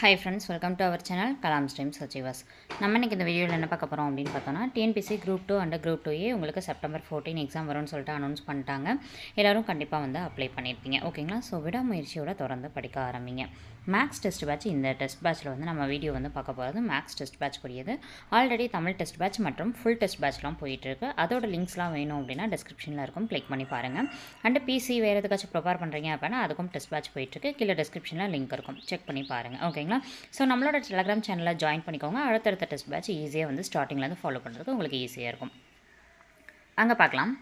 Hi friends welcome to our channel Kalam stream சச்சிவாஸ் நம்ம இன்றைக்கி இந்த வீடியோவில் என்ன பார்க்க போகிறோம் அப்படின்னு பார்த்தோன்னா TNPSC group two and group two A உங்களுக்கு செப்டம்பர் ஃபோர்டீன் எக்ஸாம் வரும்னு சொல்லிட்டு அனௌன்ஸ் பண்ணிட்டாங்க. எல்லோரும் கண்டிப்பாக வந்து அப்ளை பண்ணியிருப்பீங்க ஓகேங்களா ஸோ விடாமுயற்சியோட தொடர்ந்து படிக்க ஆரம்பிங்க. மேக்ஸ் டெஸ்ட் பேட்ச் இந்த டெஸ்ட் பேட்ச்சில் வந்து நம்ம வீடியோ வந்து பார்க்க போகிறது மேக்ஸ் டெஸ்ட் பேட்ச் கூடியது. ஆல்ரெடி தமிழ் டெஸ்ட் பேட்ச் மற்றும் ஃபுல் டெஸ்ட் பேட்ச்லாம் போயிட்டுருக்கு. அதோட லிங்க்ஸ்லாம் வேணும் அப்படின்னா டிஸ்கிரிப்ஷனில் இருக்கும். கிளிக் பண்ணி பாருங்கள் அண்டு பிசி வேறு எதுக்காச்சும் ப்ரிப்பேர் பண்ணுறீங்க அப்படின்னா அதுக்கும் டெஸ்ட் பேட்ச் போயிட்டுருக்கு. கீழே டிஸ்கிரிப்ஷனில் லிங்க் இருக்கும். செக் பண்ணி பாருங்கள் ஓகேங்களா ஸோ நம்மளோட டெலகிராம் சேனலில் ஜாயின் பண்ணிக்கோங்க. அடுத்தடுத்த டெஸ்ட் பேட்ச் ஈஸியாக வந்து ஸ்டார்டிங்லேருந்து ஃபாலோ பண்ணுறதுக்கு உங்களுக்கு ஈஸியாக இருக்கும். அங்கே பார்க்கலாம்.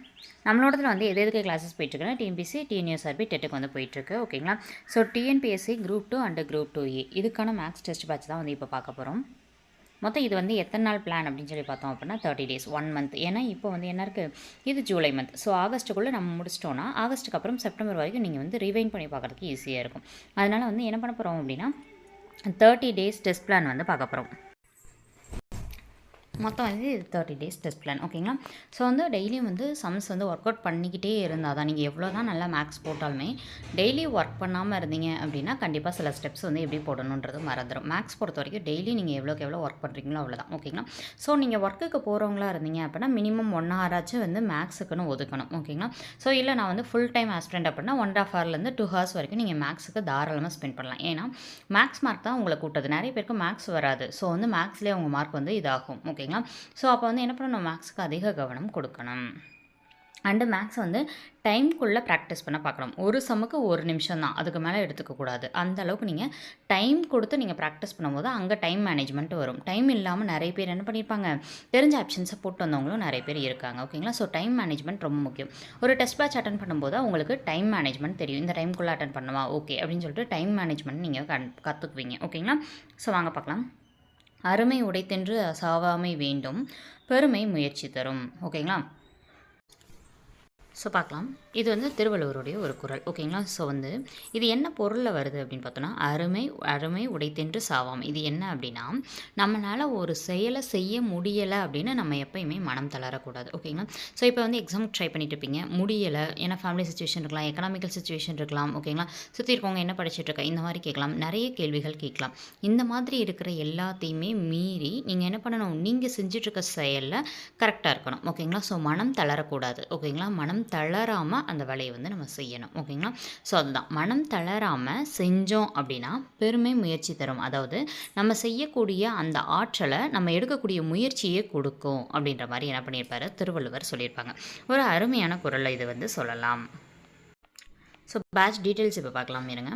நம்மளோடத்தில் வந்து எது எதுக்கு கிளாஸஸ் போயிட்டுருக்குன்னா டிஎன்பிசி டிஎன்யூஎஸ்ஆர்பி டெட்டுக்கு வந்து போயிட்டுருக்கு. ஓகேங்களா? So TNPSC group two and group two A இதுக்கான மேக்ஸ் டெஸ்ட் பேட்ச் தான் வந்து இப்போ பார்க்க போகிறோம் மொத்தம் இது வந்து எத்தனை நாள் பிளான் அப்படின்னு சொல்லி பார்த்தோம் அப்படின்னா தேர்ட்டி டேஸ் ஒன் மந்த் ஏன்னா இப்போ வந்து என்ன இருக்குது இது ஜூலை மந்த் ஸோ ஆகஸ்ட்டுக்குள்ளே நம்ம முடிச்சிட்டோன்னா ஆகஸ்ட்டுக்கு அப்புறம் செப்டம்பர் வரைக்கும் நீங்கள் வந்து ரிவைன் பண்ணி பார்க்குறதுக்கு ஈஸியாக இருக்கும். அதனால் வந்து என்ன பண்ண போகிறோம் அப்படின்னா தேர்ட்டி டேஸ் டெஸ்ட் பிளான் வந்து பார்க்க போகிறோம் மொத்தம் வந்து தேர்ட்டி டேஸ் டெஸ்ட் பிளான் ஓகேங்களா ஸோ வந்து டெய்லியும் வந்து சம்ஸ் வந்து ஒர்க் அவுட் பண்ணிக்கிட்டே இருந்தால் தான். நீங்கள் எவ்வளோ தான் நல்லா மேக்ஸ் போட்டாலுமே டெய்லி ஒர்க் பண்ணாமல் இருந்தீங்க அப்படின்னா கண்டிப்பாக சில ஸ்டெப்ஸ் வந்து எப்படி போடணுன்றது மறந்துடும் மேக்ஸ் பொறுத்த வரைக்கும் டெய்லி நீங்கள் எவ்வளோக்கு எவ்வளோ ஒர்க் பண்ணுறீங்களோ அவ்வளோதான் ஓகேங்களா ஸோ நீங்கள் ஒர்க்குக்கு போகிறவங்களா இருந்தீங்க அப்படின்னா மினிமம் ஒன் ஹவராச்சும் வந்து மேக்ஸுக்குன்னு ஒதுக்கணும் ஓகேங்களா ஸோ இல்லை நான் வந்து ஃபுல் டைம் ஆஸ்பிரண்ட் அப்படின்னா ஒன் ஆஃப் ஹவர்லேருந்து டூ ஹவர்ஸ் வரைக்கும் நீங்கள் மேக்ஸுக்கு தாராளமாக ஸ்பெண்ட் பண்ணலாம். ஏன்னா மேக்ஸ் மார்க் தான் உங்களை கூட்டது. நிறைய பேருக்கு மேக்ஸ் வராது. ஸோ வந்து மேக்ஸ்லேயே உங்கள் மார்க் வந்து இதாகும் ஓகே ஓகேங்களா ஸோ அப்போ வந்து என்ன பண்ணணும்? மேக்ஸுக்கு அதிக கவனம் கொடுக்கணும். அண்டு மேக்ஸ் வந்து டைம்குள்ளே ப்ராக்டிஸ் பண்ண பார்க்கணும். ஒரு சமுக்கு ஒரு நிமிஷம் தான். அதுக்கு மேலே எடுத்துக்கக்கூடாது அந்த அளவுக்கு நீங்கள் டைம் கொடுத்து நீங்கள் ப்ராக்டிஸ் பண்ணும்போது அங்கே டைம் மேனேஜ்மெண்ட் வரும். டைம் இல்லாமல் நிறைய பேர் என்ன பண்ணியிருப்பாங்க தெரிஞ்ச ஆப்ஷன்ஸை போட்டு வந்தவங்களும் நிறைய பேர் இருக்காங்க. ஓகேங்களா ஸோ டைம் மேனேஜ்மெண்ட் ரொம்ப முக்கியம். ஒரு டெஸ்ட் பேட்ச் அட்டன் பண்ணும்போது உங்களுக்கு டைம் மேனேஜ்மெண்ட் தெரியும். இந்த டைம்குள்ளே அட்டன் பண்ணுவா ஓகே அப்படின்னு சொல்லிட்டு டைம் மேனேஜ்மெண்ட் நீங்கள் கண் கற்றுக்குவீங்க ஓகேங்களா ஸோ வாங்க பார்க்கலாம். அருமை உடைத்தென்று சாவாமை வேண்டும். பெருமை முயற்சி தரும். ஓகேங்களா? ஸோ பார்க்கலாம். இது வந்து திருவள்ளுவருடைய ஒரு குரல். ஓகேங்களா? ஸோ வந்து இது என்ன பொருளில் வருது அப்படின்னு பார்த்தோன்னா அருமை அருமை உடைத்தென்று சாவாம். இது என்ன அப்படின்னா நம்மளால் ஒரு செயலை செய்ய முடியலை அப்படின்னு நம்ம எப்பயுமே மனம் தளரக்கூடாது. ஓகேங்களா? ஸோ இப்போ வந்து எக்ஸாம் ட்ரை பண்ணிட்டு இருப்பீங்க. முடியலை. ஏன்னா ஃபேமிலி சுச்சுவேஷன் இருக்கலாம் எக்கனாமிக்கல் சுச்சுவேஷன் இருக்கலாம். ஓகேங்களா? சுற்றி இருக்கவங்க என்ன படிச்சுட்டு இந்த மாதிரி கேட்கலாம். நிறைய கேள்விகள் கேட்கலாம். இந்த மாதிரி இருக்கிற எல்லாத்தையுமே மீறி நீங்கள் என்ன பண்ணணும்? நீங்கள் செஞ்சிட்ருக்க செயலில் கரெக்டாக இருக்கணும். ஓகேங்களா? ஸோ மனம் தளரக்கூடாது. ஓகேங்களா? மனம் தளராமல் அந்த வேலையை வந்து நம்ம செய்யணும். ஓகேங்களா? ஸோ அதுதான். மனம் தளராமல் செஞ்சோம் அப்படின்னா பெருமை முயற்சி தரும். அதாவது நம்ம செய்யக்கூடிய அந்த ஆற்றலை நம்ம எடுக்கக்கூடிய முயற்சியே கொடுக்கும் அப்படின்ற மாதிரி என்ன பண்ணியிருப்பாரு? திருவள்ளுவர் சொல்லியிருப்பாங்க. ஒரு அருமையான குரலை இது வந்து சொல்லலாம். ஸோ பேட்ச் டீட்டெயில்ஸ் இப்போ பார்க்கலாம் இருங்க.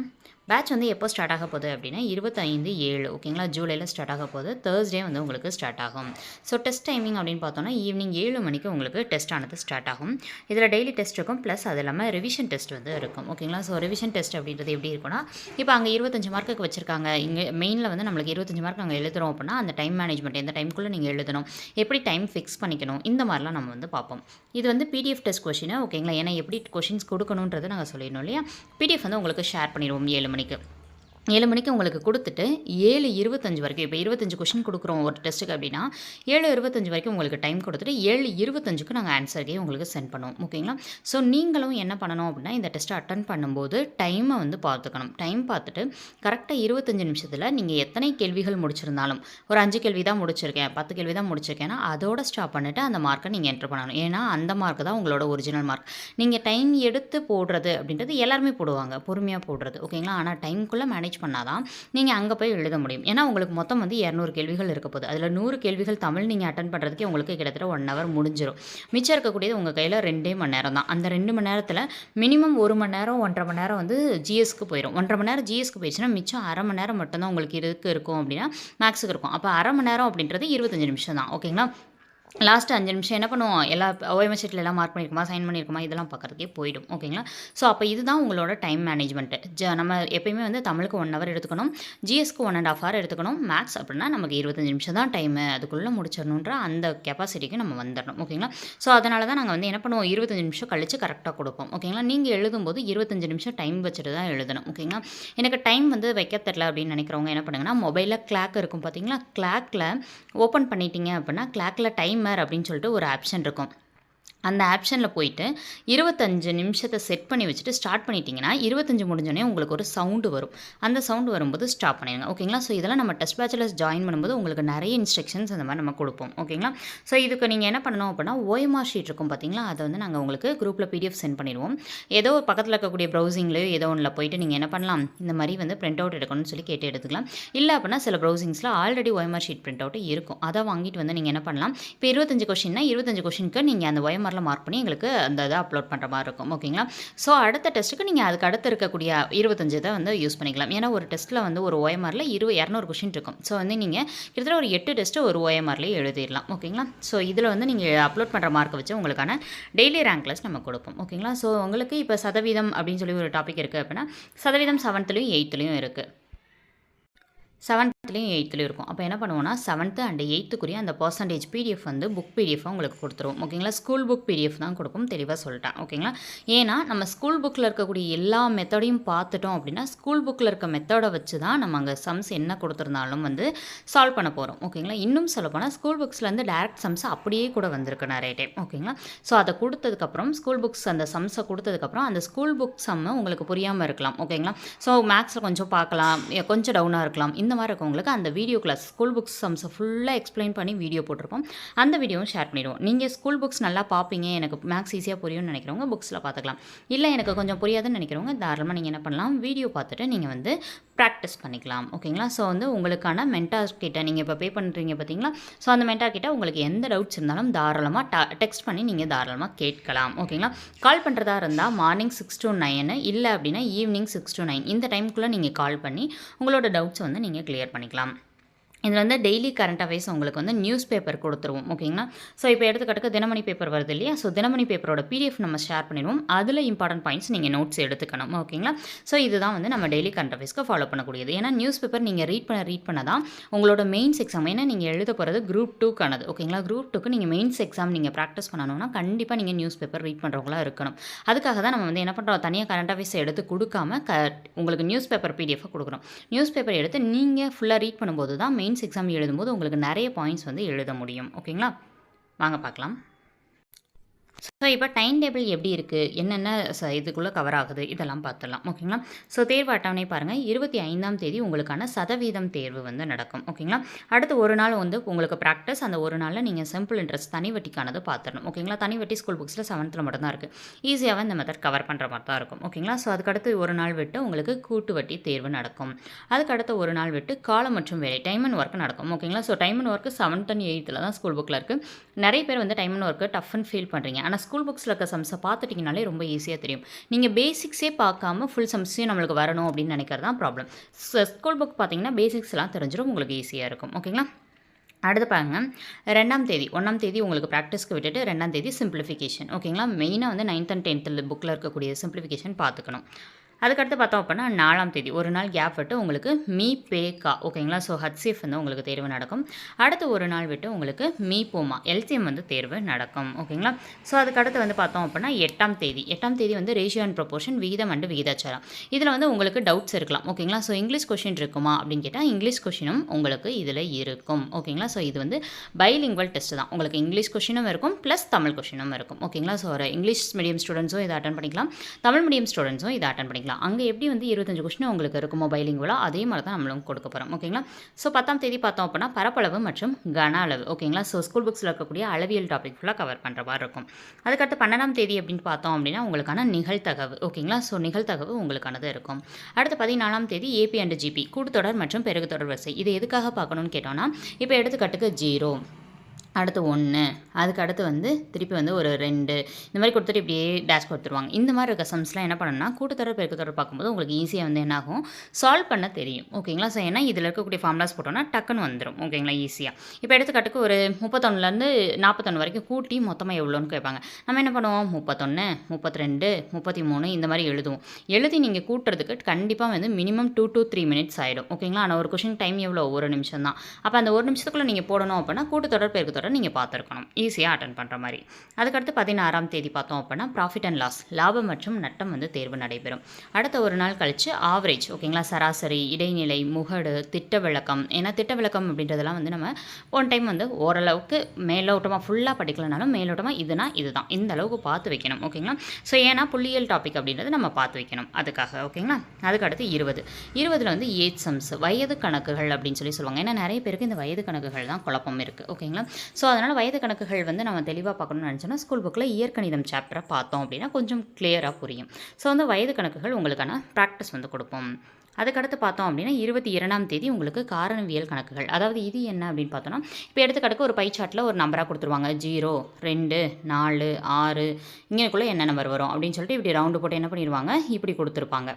பேட்ச் வந்து எப்போ ஸ்டார்ட் ஆக போகுது அப்படின்னா இருபத்தைந்து ஏழு ஓகேங்களா ஜூலையில் ஸ்டார்ட் ஆக போகுது. தேர்ஸ்டே வந்து உங்களுக்கு ஸ்டார்ட் ஆகும். ஸோ டெஸ்ட் டைமிங் அப்படின்னு பார்த்தோன்னா ஈவினிங் ஏழு மணிக்கு உங்களுக்கு டெஸ்ட் ஆனது ஸ்டார்ட் ஆகும். இதில் டெய்லி டெஸ்ட் இருக்கும். ப்ளஸ் அது இல்லாமல் ரிவிஷன் டெஸ்ட் வந்து இருக்கும். ஓகேங்களா ஸோ ரிவிஷன் டெஸ்ட் அப்படின்றது எப்படி இருக்குன்னா இப்போ அங்கே இருபத்தஞ்சு மார்க்குக்கு வச்சிருக்காங்க. இங்கே மெயினில் வந்து நம்மளுக்கு இருபத்தஞ்சு மார்க் அங்கே எழுதுறோம் அப்படின்னா அந்த டைம் மேனேஜ்மெண்ட் எந்த டைமுக்குள்ளே நீங்கள் எழுதணும்? எப்படி டைம் ஃபிக்ஸ் பண்ணிக்கணும்? இந்த மாதிரிலாம் நம்ம வந்து பார்ப்போம். இது வந்து பிடிஎஃப் டெஸ்ட் கொஷினு ஓகேங்களா ஏன்னா எப்படி கொஷின்ஸ் கொடுக்கணுன்றதை நாங்கள் சொல்லிடணும் இல்லையா? பிடிஎஃப் வந்து உங்களுக்கு ஷேர் பண்ணிடுவோம். ஏழு மணிக்கு ஏழு மணிக்கு உங்களுக்கு கொடுத்துட்டு ஏழு இருபத்தஞ்சு வரைக்கும் இப்போ இருபத்தஞ்சு கொஷின் கொடுக்குறோம் ஒரு டெஸ்ட்டுக்கு அப்படின்னா ஏழு இருபத்தஞ்சு வரைக்கும் உங்களுக்கு டைம் கொடுத்துட்டு ஏழு இருபத்தஞ்சுக்கு நாங்கள் ஆன்சர்கே உங்களுக்கு சென்ட் பண்ணுவோம். ஓகேங்களா? ஸோ நீங்களும் என்ன பண்ணணும் அப்படின்னா இந்த டெஸ்ட்டை அட்டன் பண்ணும்போது டைமை வந்து பார்த்துக்கணும். டைம் பார்த்துட்டு கரெக்டாக இருபத்தஞ்சு நிமிஷத்தில் நீங்கள் எத்தனை கேள்விகள் முடிச்சிருந்தாலும் ஒரு அஞ்சு கேள்வி தான் முடிச்சிருக்கேன் பத்து கேள்வி தான் முடிச்சிருக்கேன்னா அதோட ஸ்டாப் பண்ணிவிட்டு அந்த மார்க்கை நீங்கள் என்ட்ரு பண்ணணும். ஏன்னா அந்த மார்க் தான் உங்களோட ஒரிஜினல் மார்க் நீங்கள் டைம் எடுத்து போடுறது அப்படின்றது எல்லாருமே போடுவாங்க பொறுமையாக போடுறது. ஓகேங்களா? ஆனால் டைம்குள்ளே மேனேஜ் மேனேஜ் பண்ணால் தான் நீங்கள் அங்கே போய் எழுத முடியும். ஏன்னா உங்களுக்கு மொத்தம் வந்து இரநூறு கேள்விகள் இருக்க போகுது. அதில் நூறு கேள்விகள் தமிழ் நீங்கள் அட்டன் பண்ணுறதுக்கே உங்களுக்கு கிட்டத்தட்ட ஒன் ஹவர் முடிஞ்சிடும் மிச்சம் இருக்கக்கூடியது உங்கள் கையில் ரெண்டே மணி நேரம் தான். அந்த ரெண்டு மணி நேரத்தில் மினிமம் ஒரு மணி நேரம் ஒன்றரை மணி நேரம் வந்து ஜிஎஸ்க்கு போயிடும் ஒன்றரை மணி நேரம் ஜிஎஸ்க்கு போயிடுச்சுன்னா மிச்சம் அரை மணி நேரம் மட்டும்தான் உங்களுக்கு இதுக்கு இருக்கும் அப்படின்னா மேக்ஸுக்கு இருக்கும். அப்போ அரை மணி நேரம் அப்படின்றது இருபத்தஞ்சு நிமிஷம் தான் ஓகேங்களா லாஸ்ட்டு அஞ்சு நிமிஷம் என்ன பண்ணுவோம்? எல்லா ஓஎம்எஸ் ஷீட்டில் எல்லாம் மார்க் பண்ணியிருக்குமா சைன் பண்ணியிருக்குமா இதெல்லாம் பார்க்குறதுக்கே போயிடும். ஓகேங்களா ஸோ அப்போ இதுதான் உங்களோட டைம் மேனேஜ்மெண்ட்டு ஜ நம்ம எப்பயுமே வந்து தமிழுக்கு ஒன் ஹவர் எடுத்துக்கணும். ஜிஎஸ்க்கு ஒன் அண்ட் ஆஃப் ஹவர் எடுத்துக்கணும். மேக்ஸ் அப்படின்னா நமக்கு இருபத்தஞ்சு நிமிஷம் தான் டைமு அதுக்குள்ளே முடிச்சிடணுன்ற அந்த கெப்பாசிட்டிக்கு நம்ம வந்துடணும். ஓகேங்களா ஸோ அதனால தான் நாங்கள் வந்து என்ன பண்ணுவோம்? இருபத்தஞ்சு நிமிஷம் கழித்து கரெக்டாக கொடுப்போம். ஓகேங்களா நீங்கள் எழுதும்போது இருபத்தஞ்சு நிமிஷம் டைம் வச்சுட்டு தான் எழுதணும். ஓகேங்களா எனக்கு டைம் வந்து வைக்க தெரில அப்படின்னு நினைக்கிறவங்க என்ன பண்ணுங்கன்னா மொபைலில் கிளாக் இருக்கும். பார்த்தீங்களா கிளாக்கில் ஓப்பன் பண்ணிட்டீங்க அப்படின்னா கிளாக்கில் டைமர் அப்படின்னு சொல்லிட்டு ஒரு ஆப்ஷன் இருக்கும். அந்த ஆப்ஷனில் போயிட்டு இருபத்தஞ்சு நிமிஷத்தை செட் பண்ணி வச்சுட்டு ஸ்டார்ட் பண்ணிட்டீங்கன்னா இருபத்தஞ்சு முடிஞ்சோடனே உங்களுக்கு ஒரு சவுண்டு வரும். அந்த சவுண்டு வரும்போது ஸ்டாப் பண்ணிடுங்க. ஓகேங்களா ஸோ இதெல்லாம் நம்ம டெஸ்ட் பேச்சுலர்ஸ் ஜாயின் பண்ணும்போது உங்களுக்கு நிறைய இன்ஸ்ட்ரக்ஷன்ஸ் அந்த மாதிரி நம்ம கொடுப்போம். ஓகேங்களா ஸோ இதுக்கு நீங்கள் என்ன பண்ணணும் அப்படின்னா ஓஎம்ஆர் ஷீட் இருக்கும் பார்த்தீங்களா அதை வந்து நாங்கள் உங்களுக்கு குரூப்பில் பிடிஎஃப் சென்ட் பண்ணிடுவோம். ஏதோ ஒரு பக்கத்தில் இருக்கக்கூடிய ப்ரௌசிங்லேயோ ஏதோ ஒன்றில் போயிட்டு நீங்கள் என்ன பண்ணலாம்? இந்த மாதிரி வந்து பிரிண்ட் அவுட் எடுக்கணும்னு சொல்லி கேட்டு எடுத்துக்கலாம். இல்லை அப்படின்னா சில ப்ரௌசிங்ஸில் already OMR sheet print out இருக்கும். அதை வாங்கிட்டு வந்து நீங்கள் என்ன பண்ணலாம்? இப்போ இருபத்தஞ்சு கொஷின்னா இருபத்தஞ்சு கொஷினுக்கு நீங்கள் அந்த ஒயமாரில் மார்க் பண்ணி எங்களுக்கு அந்த இதை அப்லோட் பண்ணுற மாதிரி இருக்கும். ஓகேங்களா ஸோ அடுத்த டெஸ்ட்டுக்கு நீங்கள் அதுக்கு அடுத்து இருக்கக்கூடிய இருபத்தஞ்சு இதை வந்து யூஸ் பண்ணிக்கலாம். ஏன்னா ஒரு டெஸ்ட்டில் வந்து ஒரு ஓஎம்ஆரில் இருபது இரநூறு கொஷின் இருக்கும். ஸோ வந்து நீங்கள் கிட்டத்தட்ட ஒரு எட்டு டெஸ்ட்டு ஒரு ஓஎம்ஆர்லேயே எழுதிடலாம். ஓகேங்களா ஸோ இதில் வந்து நீங்கள் அப்லோட் பண்ணுற மார்க்கை வச்சு உங்களுக்கான டெய்லி ரேங்க் லிஸ்ட் நம்ம கொடுப்போம். ஓகேங்களா ஸோ உங்களுக்கு இப்போ சதவீதம் அப்படின்னு சொல்லி ஒரு டாபிக் இருக்குது அப்படின்னா சதவீதம் செவன்த்துலேயும் எயித்துலேயும் இருக்குது செவன்த்லேயும் எயித்துலேயும் இருக்கும். அப்போ என்ன பண்ணுவோம்னா செவன்த்து அண்ட் எயித்துக்குரிய அந்த பர்சன்டேஜ் பிடிஎஃப் வந்து புக் பிடிஎஃப் உங்களுக்கு கொடுத்துருவோம் ஓகேங்களா ஸ்கூல் புக் பிடிஎஃப் தான் கொடுக்கும் தெளிவாக சொல்லிட்டேன். ஓகேங்களா ஏன்னா நம்ம ஸ்கூல் புக்கில் இருக்கக்கூடிய எல்லா மெத்தடையும் பார்த்துட்டோம் அப்படின்னா ஸ்கூல் புக்கில் இருக்க மெத்தடை வச்சு தான் நம்ம அங்கே சம்ஸ் என்ன கொடுத்துருந்தாலும் வந்து சால்வ் பண்ண போகிறோம் ஓகேங்களா இன்னும் சொல்லப்போனால் ஸ்கூல் புக்ஸ்லேருந்து டேரக்ட் சம்ஸ் அப்படியே கூட வந்திருக்கு நிறைய டைம் ஓகேங்களா ஸோ அதை கொடுத்ததுக்கப்புறம் ஸ்கூல் புக்ஸ் அந்த சம்ஸை கொடுத்ததுக்கப்புறம் அந்த ஸ்கூல் புக் சம்மு உங்களுக்கு புரியாமல் இருக்கலாம். ஓகேங்களா ஸோ மேக்ஸில் கொஞ்சம் பார்க்கலாம். கொஞ்சம் டவுனாக இருக்கலாம். இந்த மாதிரி இருக்கவங்களுக்கு அந்த வீடியோ கிளாஸ் ஸ்கூல் புக்ஸ் சம்ஸை ஃபுல்லாக எக்ஸ்பிளைன் பண்ணி வீடியோ போட்டிருப்போம். அந்த வீடியோவும் ஷேர் பண்ணிடுவோம். நீங்கள் ஸ்கூல் புக்ஸ் நல்லா பார்ப்பீங்க எனக்கு மேக்ஸ் ஈஸியாக புரியும்னு நினைக்கிறவங்க புக்ஸில் பார்த்துக்கலாம். இல்லை எனக்கு கொஞ்சம் புரியாதுன்னு நினைக்கிறவங்க தாராளமாக நீங்கள் என்ன பண்ணலாம் வீடியோ பார்த்துட்டு நீங்கள் வந்து ப்ராக்டிஸ் பண்ணிக்கலாம் ஓகேங்களா ஸோ வந்து உங்களுக்கான மென்டார் கிட்ட நீங்கள் இப்போ பே பண்ணுறீங்க பார்த்தீங்களா ஸோ அந்த மென்டார் கிட்ட உங்களுக்கு எந்த டவுட்ஸ் இருந்தாலும் தாராளமாக டெக்ஸ்ட் பண்ணி நீங்கள் தாராளமாக கேட்கலாம் ஓகேங்களா கால் பண்ணுறதா இருந்தால் மார்னிங் சிக்ஸ் டு நைனு இல்லை அப்படின்னா ஈவினிங் சிக்ஸ் டு நைன் இந்த டைமுக்குள்ளே நீங்கள் கால் பண்ணி உங்களோட டவுட்ஸை வந்து நீங்கள் கிளியர் பண்ணிக்கலாம். இதில் வந்து டெய்லி கரண்ட் அஃபேர்ஸ் உங்களுக்கு வந்து நியூஸ் பேப்பர் கொடுத்துருவோம் ஓகேங்களா ஸோ இப்போ எடுத்துக்காட்டுக்கு தினமணி பேப்பர் வருது இல்லையா? ஸோ தினமணி பேப்பரோட பிடிஎஃப் நம்ம ஷேர் பண்ணிடுவோம். அதில் இம்பார்ட்டன்ட் பாயிண்ட்ஸ் நீங்கள் நோட்ஸ் எடுத்துக்கணும் ஓகேங்களா ஸோ இதுதான் வந்து நம்ம டெய்லி கரண்ட் அஃபேர்ஸ்க்கு ஃபாலோ பண்ணக்கூடியது. ஏன்னா நியூஸ் பேப்பர் நீங்கள் ரீட் பண்ண ரீட் பண்ண தான் உங்களோட மெயின்ஸ் எக்ஸாம் ஏன்னா நீங்கள் எழுத போகிறது குரூப் டூக்கானது ஓகேங்களா குரூப் டூக்கு நீங்கள் மெயின்ஸ் எக்ஸாம் நீங்கள் ப்ராக்டிஸ் பண்ணணும்னா கண்டிப்பாக நீங்கள் நியூஸ் பேப்பர் ரீட் பண்ணுறவங்களா இருக்கணும். அதுக்காக தான் நம்ம வந்து என்ன பண்ணுறோம் தனியாக கரண்ட் அஃபேர்ஸ் எடுத்து கொடுக்காம க உங்களுக்கு நியூஸ் பேப்பர் பிடிஎஃப் கொடுக்குறோம். நியூஸ் பேப்பர் எடுத்து நீங்கள் ஃபுல்லாக ரீட் பண்ணும்போது தான் மெயின் மெயின்ஸ் எக்ஸாம் எழுதும்போது உங்களுக்கு நிறைய பாயிண்ட்ஸ் வந்து எழுத முடியும். ஓகேங்களா வாங்க பார்க்கலாம். ஸோ இப்போ டைம் டேபிள் எப்படி இருக்குது என்னென்ன ச இதுக்குள்ளே கவர் ஆகுது? இதெல்லாம் பார்த்துடலாம் ஓகேங்களா ஸோ தேர்வு அட்டவணை பாருங்கள் இருபத்தி ஐந்தாம் தேதி உங்களுக்கான சதவீதம் தேர்வு வந்து நடக்கும். ஓகேங்களா அடுத்து ஒரு நாள் வந்து உங்களுக்கு ப்ராக்டிஸ் அந்த ஒரு நாளில் நீங்கள் சிம்பிள் இன்ட்ரெஸ்ட் தனி வட்டிக்கானது பார்த்துடணும் ஓகேங்களா தனி வட்டி ஸ்கூல் புக்ஸில் செவன்த்தில் மட்டும்தான் இருக்குது ஈஸியாகவே இந்த மெத்தட் கவர் பண்ணுற மாதிரி தான் இருக்கும். ஓகேங்களா ஸோ அதுக்கடுத்து ஒரு நாள் விட்டு உங்களுக்கு கூட்டு வட்டி தேர்வு நடக்கும். அதுக்கடுத்து ஒரு நாள் விட்டு காலம் மற்றும் வேலை டைம் அண்ட் ஒர்க் நடக்கும். ஓகேங்களா so time and work seventh and எயித்தில் தான் ஸ்கூல் புக்கில் இருக்குது நிறைய பேர் வந்து டைம் அண்ட் ஒர்க்கு டஃப்னு ஃபீல் பண்ணுறீங்க ஆனால் ஸ்கூல் புக்ஸில் இருக்க சம்ஸை பார்த்துட்டிங்கனாலே ரொம்ப ஈஸியாக தெரியும். நீங்கள் பேசிக்ஸே பார்க்காம ஃபுல் சம்ஸையும் நம்மளுக்கு வரணும் அப்படின்னு நினைக்கிறது தான் ப்ராப்ளம் ஸ்கூல் புக் பார்த்தீங்கன்னா பேசிக்ஸ்லாம் தெரிஞ்சிடும் உங்களுக்கு ஈஸியாக இருக்கும். ஓகேங்களா அடுத்து பாருங்க. ரெண்டாம் தேதி ஒன்றாம் தேதி உங்களுக்கு ப்ராக்டிஸ்க்கு விட்டுட்டு ரெண்டாம் தேதி சிம்பிளிஃபிகேஷன் ஓகேங்களா மெயினாக வந்து நைன்த் அண்ட் டென்த்தில் புக்கில் இருக்கக்கூடிய சிம்பிளிஃபிகேஷன் பார்த்துக்கணும். அதுக்கடுத்து பார்த்தோம் அப்படின்னா நாலாம் தேதி. ஒரு நாள் கேப் விட்டு உங்களுக்கு மீ பே கா ஓகேங்களா ஸோ ஹச்சிஎஃப் வந்து உங்களுக்கு தேர்வு நடக்கும். அடுத்து ஒரு நாள் விட்டு உங்களுக்கு மீ போமா எல்சிஎம் வந்து தேர்வு நடக்கும் ஓகேங்களா ஸோ அதுக்கடுத்து வந்து பார்த்தோம் அப்படின்னா எட்டாம் தேதி. எட்டாம் தேதி வந்து ரேஷியோ அண்ட் ப்ரொபோர்ஷன் விகிதம் அண்டு விகிதாச்சாரம். இதில் வந்து உங்களுக்கு டவுட்ஸ் இருக்கலாம் ஓகேங்களா ஸோ இங்கிலீஷ் கொஷின் இருக்குமா அப்படின்னு கேட்டால் இங்கிலீஷ் கொஷினும் உங்களுக்கு இதில் இருக்கும் ஓகேங்களா ஸோ இது வந்து பைலிங்குவல் டெஸ்ட் தான். உங்களுக்கு இங்கிலீஷ் கொஷினும் இருக்கும் ப்ளஸ் தமிழ் கொஷினும் இருக்கும் ஓகேங்களா ஸோ ஒரு இங்கிலீஷ் மீடியம் ஸ்டூடெண்ட்ஸும் இதை அட்டன் பண்ணிக்கலாம். தமிழ் மீடியம் ஸ்டூடெண்ட்ஸும் இதை அட்டன் பண்ணிக்கலாம். அங்கே எப்படி வந்து இருபத்தஞ்சு கொஸ்டின் உங்களுக்கு இருக்குமோ பைலிங்குவலாக அதே மாதிரி தான் நம்மளும் கொடுக்க போகிறோம் ஓகேங்களா ஸோ பத்தாம் தேதி பார்த்தோம் அப்படின்னா பரப்பளவு மற்றும் கன அளவு. ஓகேங்களா ஸோ ஸ்கூல் புக்ஸில் இருக்கக்கூடிய அளவியல் டாபிக் ஃபுல்லாக கவர் பண்ணுற மாதிரி இருக்கும். அதுக்கடுத்து பன்னெண்டாம் தேதி அப்படின்னு பார்த்தோம் அப்படின்னா உங்களுக்கான நிகழ்த்தகவு ஓகேங்களா ஸோ நிகழ்த்தகவு உங்களுக்கானது இருக்கும். அடுத்து பதினாலாம் தேதி ஏபி அண்ட் ஜிபி கூட்டுத்தொடர் மற்றும் பெருகுத்தொடர் வரிசை. இது எதுக்காக பார்க்கணும்னு கேட்டோம்னா இப்போ எடுத்துக்காட்டுக்கு ஜீரோ அடுத்து ஒன்று அதுக்கு அடுத்து வந்து திருப்பி வந்து ஒரு ரெண்டு. இந்த மாதிரி கொடுத்துட்டு இப்படியே டேஷ் கொடுத்துருவாங்க. இந்த மாதிரி இருக்க சம்ஸ்லாம் என்ன பண்ணணும்னா கூட்டுத்தொடர் பெருக்குத்தொடர் பார்க்கும்போது உங்களுக்கு ஈஸியாக வந்து என்ன ஆகும்? சால்வ் பண்ண தெரியும். ஓகேங்களா ஸோ ஏன்னா இதில் இருக்கக்கூடிய ஃபார்முலாஸ் போட்டோம்னா டக்குன்னு வந்துடும் ஓகேங்களா ஈஸியாக இப்போ எடுத்துக்காட்டுக்கு ஒரு முப்பத்தொன்னுலேருந்து நாற்பத்தொன்று வரைக்கும் கூட்டி மொத்தமாக எவ்வளோன்னு கேட்பாங்க. நம்ம என்ன பண்ணுவோம்? முப்பத்தொன்று முப்பத்தி ரெண்டு முப்பத்தி மூணு இந்த மாதிரி எழுதுவோம். எழுதி நீங்கள் கூட்டுறதுக்கு கண்டிப்பாக வந்து minimum two two three minutes ஆகிடும் ஓகேங்களா ஆனால் ஒரு கொஷின் டைம் எவ்வளோ ஒரு நிமிஷம் தான் அப்போ அந்த ஒரு நிமிஷத்துக்குள்ளே நீங்கள் போடணும் அப்படின்னா கூட்டுத்தொடர் பெருக்குத்தொடர் தடவை நீங்கள் பார்த்துருக்கணும். ஈஸியாக அட்டன் பண்ணுற மாதிரி. அதுக்கடுத்து பதினாறாம் தேதி பார்த்தோம் அப்படின்னா ப்ராஃபிட் அண்ட் லாஸ் லாபம் மற்றும் நட்டம் வந்து தேர்வு நடைபெறும். அடுத்த ஒரு நாள் கழித்து ஆவரேஜ் ஓகேங்களா? சராசரி இடைநிலை முகடு திட்ட விளக்கம் ஏன்னா திட்ட விளக்கம் அப்படின்றதெல்லாம் வந்து நம்ம ஒன் டைம் வந்து ஓரளவுக்கு மேலோட்டமாக ஃபுல்லாக படிக்கலனாலும் மேலோட்டமாக இதுனா இதுதான். இந்த அளவுக்கு பார்த்து வைக்கணும் ஓகேங்களா? ஸோ ஏன்னா புள்ளியியல் டாபிக் அப்படின்றது நம்ம பார்த்து வைக்கணும். அதுக்காக ஓகேங்களா? அதுக்கடுத்து இருபது. இருபதில் வந்து ஏஜ் சம்ஸ் வயது கணக்குகள் அப்படின்னு சொல்லி சொல்லுவாங்க. ஏன்னா நிறைய பேருக்கு இந்த வயது கணக்குகள் தான் குழப்பம் இருக்குது ஓகேங்களா? ஸோ அதனால் வயது கணக்குகள் வந்து நம்ம தெளிவாக பார்க்கணும்னு நினச்சோன்னா ஸ்கூல் புக்கில் இயற்கணிதம் சாப்டரை பார்த்தோம் அப்படின்னா கொஞ்சம் கிளியராக புரியும். ஸோ வந்து வயது கணக்குகள் உங்களுக்கான ப்ராக்டிஸ் வந்து கொடுப்போம் அதுக்கடுத்து பார்த்தோம் அப்படின்னா இருபத்தி இரண்டாம் தேதி உங்களுக்கு காரணவியல் கணக்குகள். அதாவது இது என்ன அப்படின்னு பார்த்தோன்னா இப்போ எடுத்துக்காட்டுக்கு ஒரு பை சார்ட்டில் ஒரு நம்பராக கொடுத்துருவாங்க. ஜீரோ ரெண்டு நாலு ஆறு இங்கேக்குள்ளே என்ன நம்பர் வரும் அப்படின்னு சொல்லிட்டு இப்படி ரவுண்டு போட்டு என்ன பண்ணிடுவாங்க? இப்படி கொடுத்துருப்பாங்க.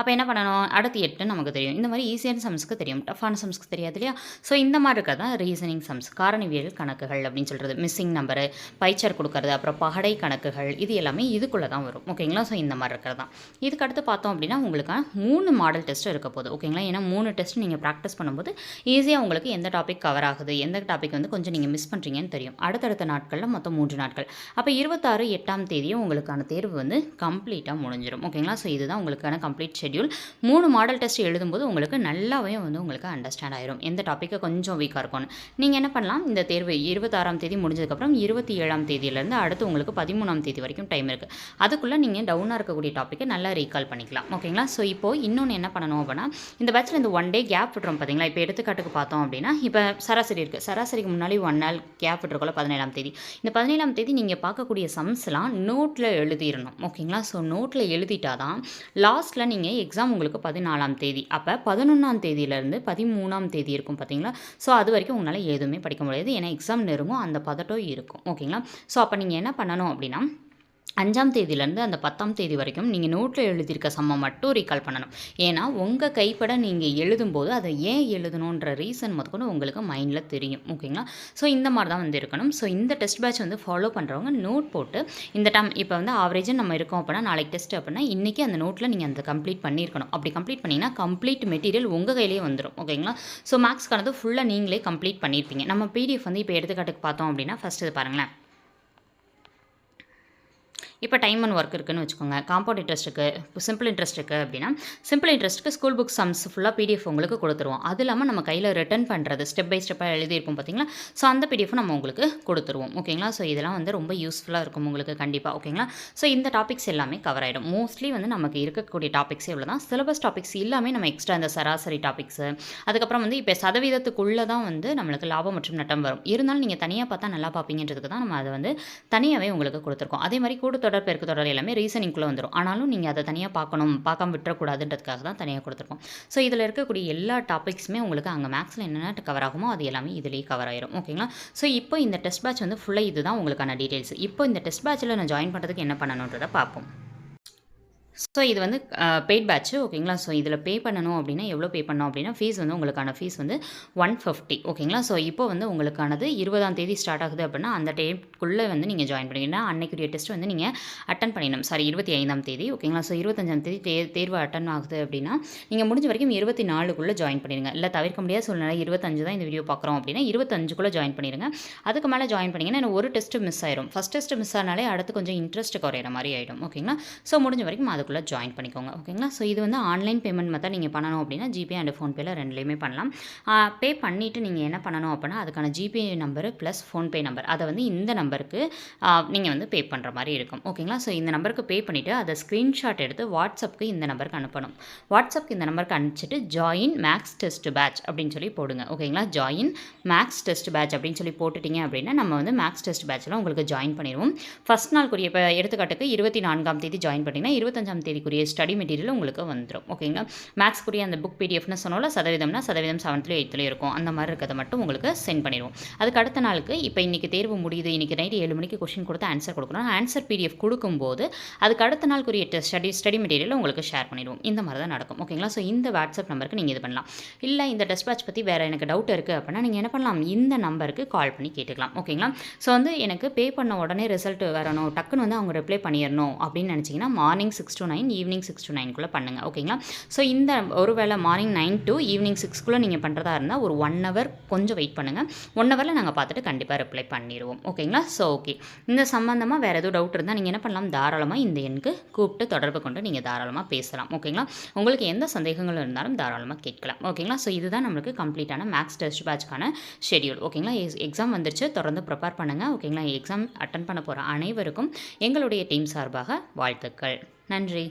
அப்போ என்ன பண்ணணும்? அடுத்து எட்டு நமக்கு தெரியும். இந்த மாதிரி ஈஸியான சம்ஸ்க்கு தெரியும். டஃப்பான சம்ஸ்க்கு தெரியாது இல்லையா? ஸோ இந்த மாதிரி இருக்கிறது தான் ரீசனிங் சம்ஸ் காரணவியல் கணக்குகள் அப்படின்னு சொல்கிறது மிஸ்ஸிங் நம்பரு பைச்சர் கொடுக்கறது அப்புறம் பகடை கணக்குகள் இது எல்லாமே இதுக்குள்ளே தான் வரும். ஓகேங்களா ஸோ இந்த மாதிரி இருக்கிறது தான். இதுக்கு அடுத்து பார்த்தோம் அப்படின்னா உங்களுக்கு மூணு மாடல் டெஸ்ட் இருக்க போகுது. ஓகேங்களா ஏன்னா மூணு டெஸ்ட் நீங்கள் ப்ராக்டிஸ் பண்ணும்போது ஈஸியாக உங்களுக்கு எந்த டாபிக் கவர் ஆகுது எந்த டாபிக் வந்து கொஞ்சம் நீங்கள் மிஸ் பண்ணுறீங்கன்னு தெரியும். அடுத்தடுத்த நாட்களில் மொத்தம் மூன்று நாட்கள். அப்போ இருபத்தாறு எட்டாம் தேதியும் உங்களுக்கான தேர்வு வந்து கம்ப்ளீட்டாக முடிஞ்சிடும் ஓகேங்களா ஸோ இதுதான் உங்களுக்கான கம்ப்ளீட் ஷெட்யூல் மூணு மாடல் டெஸ்ட் எழுதும்போது உங்களுக்கு நல்லாவே வந்து உங்களுக்கு அண்டர்ஸ்டாண்ட் ஆயிரும். எந்த டாப்பிக்கு கொஞ்சம் வீக்காக இருக்கும்னு. நீங்கள் என்ன பண்ணலாம்? இந்த தேர்வு இருபத்தாறாம் தேதி முடிஞ்சதுக்கப்புறம் இருபத்தி ஏழாம் தேதியிலேருந்து அடுத்து உங்களுக்கு பதிமூணாம் தேதி வரைக்கும் டைம் இருக்குது அதுக்குள்ளே நீங்கள் டவுனாக இருக்கக்கூடிய டாப்பிக்கை நல்லா ரீகால் பண்ணிக்கலாம். ஓகேங்களா ஸோ இப்போது இன்னொன்று என்ன பண்ணணும் அப்படின்னா இந்த பேட்சில் இந்த ஒன் டே கேப் விட்றோம் பார்த்தீங்களா இப்போ எடுத்துக்காட்டுக்கு பார்த்தோம் அப்படின்னா இப்போ சராசரி இருக்குது சராசரிக்கு முன்னாடி ஒன் நாள் கேப் விட்டுருக்கோல பதினேழாம் தேதி. இந்த பதினேழாம் தேதி நீங்கள் பார்க்கக்கூடிய சம்ஸ்லாம் நோட்டில் எழுதிடணும் ஓகேங்களா ஸோ நோட்டில் எழுதிட்டாதான் லாஸ்ட்டில் நீங்கள் எக்ஸாம் உங்களுக்கு பதினாலாம் தேதி. அப்போ பதினொன்றாம் தேதியிலேருந்து பதிமூணாம் தேதி இருக்கும் பார்த்தீங்களா ஸோ அது வரைக்கும் உங்களால் எதுவுமே படிக்க முடியாது. ஏன்னா எக்ஸாம் நெருங்கும் அந்த பதட்டம் இருக்கும். ஓகேங்களா ஸோ அப்போ நீங்கள் என்ன பண்ணணும் அப்படின்னா அஞ்சாம் தேதியிலேருந்து அந்த பத்தாம் தேதி வரைக்கும் நீங்கள் நோட்டில் எழுதியிருக்க சம்மை மட்டும் ரீகால் பண்ணணும். ஏன்னா உங்கள் கைப்பட நீங்கள் எழுதும்போது அதை ஏன் எழுதணுன்ற ரீசன் முதற்கொண்டு உங்களுக்கு மைண்டில் தெரியும். ஓகேங்களா ஸோ இந்த மாதிரி தான் வந்து இருக்கணும். ஸோ இந்த டெஸ்ட் பேட்ச் வந்து ஃபாலோ பண்ணுறவங்க நோட் போட்டு இந்த டைம் இப்போ வந்து ஆவரேஜாக நம்ம இருக்கோம் அப்படின்னா நாளைக்கு டெஸ்ட் அப்படின்னா இன்றைக்கி அந்த நோட்டில் நீங்கள் அந்த கம்ப்ளீட் பண்ணியிருக்கணும். அப்படி கம்ப்ளீட் பண்ணிங்கன்னா கம்ப்ளீட் மெட்டீரியல் உங்கள் கையிலேயே வந்துடும் ஓகேங்களா ஸோ மேக்ஸ்க்கானது ஃபுல்லாக நீங்களே கம்ப்ளீட் பண்ணியிருப்பீங்க. நம்ம பிடிஎஃப் வந்து இப்போ எடுத்துக்காட்டுக்கு பார்த்தோம் அப்படின்னா ஃபஸ்ட்டு இது பாருங்களேன். இப்போ டைம் அண்ட் ஒர்க் இருக்குன்னு வச்சுக்கோங்க. காம்பவுண்ட் இன்ட்ரெஸ்ட்டுக்கு இப்போ சிம்பிள் இன்ட்ரெஸ்ட் இருக்குது அப்படின்னா சிம்பிள் இன்ட்ரெஸ்ட்டுக்கு ஸ்கூல் புக் சம்ஸ் ஃபுல்லாக பிடிஎஃப் உங்களுக்கு கொடுத்துருவோம். அது இல்லாமல் நம்ம கையில் ரிட்டர்ன் பண்ணுறது ஸ்டெப் பை ஸ்டெப்பாக எழுதியிருப்போம் பார்த்தீங்களா ஸோ அந்த பிடிஎஃப் நம்ம உங்களுக்கு கொடுத்துருவோம். ஓகேங்களா ஸோ இதெல்லாம் வந்து ரொம்ப யூஸ்ஃபுல்லாக இருக்கும் உங்களுக்கு கண்டிப்பாக ஓகேங்களா ஸோ இந்த டாபிக்ஸ் எல்லாமே கவர் ஆகிடும் மோஸ்ட்லி வந்து நமக்கு இருக்கக்கூடிய டாபிக்ஸ் இவ்வளோ தான் சிலபஸ் டாபிக்ஸ் எல்லாமே நம்ம எக்ஸ்ட்ரா இந்த சராசரி டாபிக்ஸு அதுக்கப்புறம் வந்து இப்போ சதவீதத்துக்குள்ளே தான் வந்து நம்மளுக்கு லாபம் மற்றும் நட்டம் வரும். இருந்தாலும் நீங்கள் தனியாக பார்த்தா நல்லா பார்ப்பீங்கன்றதுக்கு தான் நம்ம அதை வந்து தனியாகவே உங்களுக்கு கொடுத்துருக்கோம். அதே மாதிரி கூட்டு தொடர் பெருக்கு தொடர் எல்லாமே ரீசனிங்குள்ளே வந்துடும் ஆனாலும் நீங்கள் அதை தனியாக பார்க்கணும் பார்க்காம விட்டுறக்கூடாதுன்றதுக்காக தான் தனியாக கொடுத்துருக்கோம். ஸோ இதில் இருக்கக்கூடிய எல்லா டாபிக்ஸுமே உங்களுக்கு அங்கே மேக்ஸில் என்னென்ன கவர் ஆகுமோ அது எல்லாமே இதுலேயே கவர் ஆயிரும். ஓகேங்களா ஸோ இப்போ இந்த டெஸ்ட் பேட்ச் வந்து ஃபுல்லாக இதுதான் உங்களுக்கான டீட்டெயில்ஸ் இப்போ இந்த டெஸ்ட் பேட்சில் நான் ஜாயின் பண்ணுறதுக்கு என்ன பண்ணணுன்றதை பார்ப்போம். ஸோ இது வந்து பெய்ட் பேட்ச் ஓகேங்களா ஸோ இதில் பே பண்ணணும் அப்படின்னா எவ்வளோ பே பண்ணோம் அப்படின்னா ஃபீஸ் வந்து உங்களுக்கான ஃபீஸ் வந்து ஒன் ஃபிஃப்டி ஓகேங்களா ஸோ இப்போ வந்து உங்களுக்கானது இருபதாம் தேதி ஸ்டார்ட் ஆகுது அப்படின்னா அந்த டேட்குள்ளே வந்து நீங்கள் ஜாயின் பண்ணிங்கன்னா அன்னைக்குரிய டெஸ்ட் வந்து நீங்கள் அட்டன் பண்ணிடணும். சாரி இருபத்தி ஐந்தாம் தேதி ஓகேங்களா ஸோ இருபத்தஞ்சாம் தேதி தே தேர்வு அட்டன் ஆகுது அப்படின்னா நீங்கள் முடிஞ்ச வரைக்கும் இருபத்தி நாலுக்குள்ளே ஜாயின் பண்ணிடுங்க. இல்லை தவிர்க்க முடியாத சூழ்நிலை இருபத்தஞ்சு தான் இந்த வீடியோ பார்க்குறோம் அப்படின்னா இருபத்தஞ்சுக்குள்ளே ஜாயின் பண்ணிடுங்க. அதுக்கு மேலே ஜாயின் பண்ணிங்கன்னா எனக்கு ஒரு டெஸ்ட்டு மிஸ் ஆயிடும் ஃபஸ்ட் டெஸ்ட் மிஸ் ஆனாலே அடுத்து கொஞ்சம் இன்ட்ரெஸ்ட் குறையிற மாதிரி ஆகிடும் ஓகேங்களா ஸோ முடிஞ்ச வரைக்கும் அதுக்குள்ளே ஜாயின் பண்ணிக்கோங்க ஓகேங்களா ஸோ இது வந்து ஆன்லைன் பேமெண்ட் மெத்தட் நீங்கள் பண்ணணும் அப்படின்னா ஜிபே அண்ட் ஃபோன்பேயில் ரெண்டுலேயுமே பண்ணலாம். பே பண்ணிவிட்டு நீங்கள் என்ன பண்ணணும் அப்படின்னா அதுக்கான GPay number plus PhonePe number அதை வந்து இந்த நம்பருக்கு நீங்கள் வந்து பே பண்ணுற மாதிரி இருக்கும் ஓகேங்களா ஸோ இந்த நம்பருக்கு பே பண்ணிவிட்டு அதை ஸ்க்ரீன்ஷாட் எடுத்து வாட்ஸ்அப்புக்கு இந்த நம்பருக்கு அனுப்பணும். வாட்ஸ்அப்புக்கு இந்த நம்பருக்கு அனுப்பிச்சிட்டு ஜாயின் மேக்ஸ் டெஸ்ட் பேட்ச் அப்படின்னு சொல்லி போடுங்க ஓகேங்களா ஜாயின் மேக்ஸ் டெஸ்ட் பேட்ச் அப்படின்னு சொல்லி போட்டுட்டீங்க அப்படின்னா நம்ம வந்து மேக்ஸ் டெஸ்ட் பேட்சில் உங்களுக்கு ஜாயின் பண்ணிடுவோம். ஃபஸ்ட் நாளுக்குரிய இப்போ எடுத்துக்காட்டுக்கு இருபத்தி நான்காம் தேதி ஜாயின் பண்ணிங்கன்னா இருபத்தஞ்சாம் தேதிக்குரிய ஸ்டடி மெட்டீரியல் உங்களுக்கு வந்துடும் ஓகேங்களா மேக்ஸ்க்குரிய அந்த புக் பிடிஎஃப்னு சொன்னால சதவீதம்னா சதவீதம் செவன்த்லேயும் எயித்துலேயும் இருக்கும். அந்த மாதிரி இருக்கிறத மட்டும் உங்களுக்கு சென்ட் பண்ணிடுவோம். அதுக்கு அடுத்த நாளுக்கு இப்போ இன்றைக்கி தேர்வு முடியுது இன்றைக்கி நைட்டு ஏழு மணிக்கு கொஷின் கொடுத்து ஆன்சர் கொடுக்கணும். ஆன்சர் பிடிஎஃப் கொடுக்கும்போது அதுக்கு அடுத்த நாளுக்குரிய ஸ்டடி ஸ்டடி மெட்டீரியல் உங்களுக்கு ஷேர் பண்ணிடுவோம். இந்த மாதிரி தான் நடக்கும். ஓகேங்களா ஸோ இந்த வாட்ஸ்அப் நம்பருக்கு நீங்கள் இது பண்ணலாம். இல்லை இந்த டெஸ்ட் பேட்ச் பற்றி வேறு எனக்கு டவுட் இருக்குது அப்படின்னா நீங்கள் என்ன பண்ணலாம்? இந்த நம்பருக்கு கால் பண்ணி கேட்டுக்கலாம். ஓகேங்களா ஸோ வந்து எனக்கு பே பண்ண உடனே ரிசல்ட் வரணும் டக்குன்னு வந்து அவங்க ரிப்ளை பண்ணிடணும் அப்படின்னு நினச்சிங்கன்னா morning six to nine evening six to நைன்குள்ளே பண்ணுங்கள் ஓகேங்களா ஸோ இந்த ஒரு வேளை மார்னிங் நைன் டு ஈவினிங் சிக்ஸ்க்குள்ளே நீங்கள் பண்ணுறதா இருந்தால் ஒரு ஒன் ஹவர் கொஞ்சம் வெயிட் பண்ணுங்கள் ஒன் ஹவரில் நாங்கள் பார்த்துட்டு கண்டிப்பாக ரிப்ளை பண்ணிடுவோம் ஓகேங்களா ஸோ ஓகே இந்த சம்மந்தமாக வேறு எதுவும் டவுட் இருந்தால் நீங்கள் என்ன பண்ணலாம்? தாராளமாக இந்த எண்ணுக்கு கூப்பிட்டு தொடர்பு கொண்டு நீங்கள் தாராளமாக பேசலாம் ஓகேங்களா உங்களுக்கு எந்த சந்தேகங்கள் இருந்தாலும் தாராளமாக கேட்கலாம் ஓகேங்களா ஸோ இதுதான் நம்மளுக்கு கம்ப்ளீட்டான மேக்ஸ் டெஸ்ட் பேட்ச்க்கான ஷெடியூல் ஓகேங்களா எக்ஸாம் வந்துருச்சு தொடர்ந்து ப்ரிப்பேர் பண்ணுங்கள் ஓகேங்களா எக்ஸாம் அட்டன் பண்ண போகிற அனைவருக்கும் எங்களுடைய டீம் சார்பாக வாழ்த்துக்கள். நன்றி.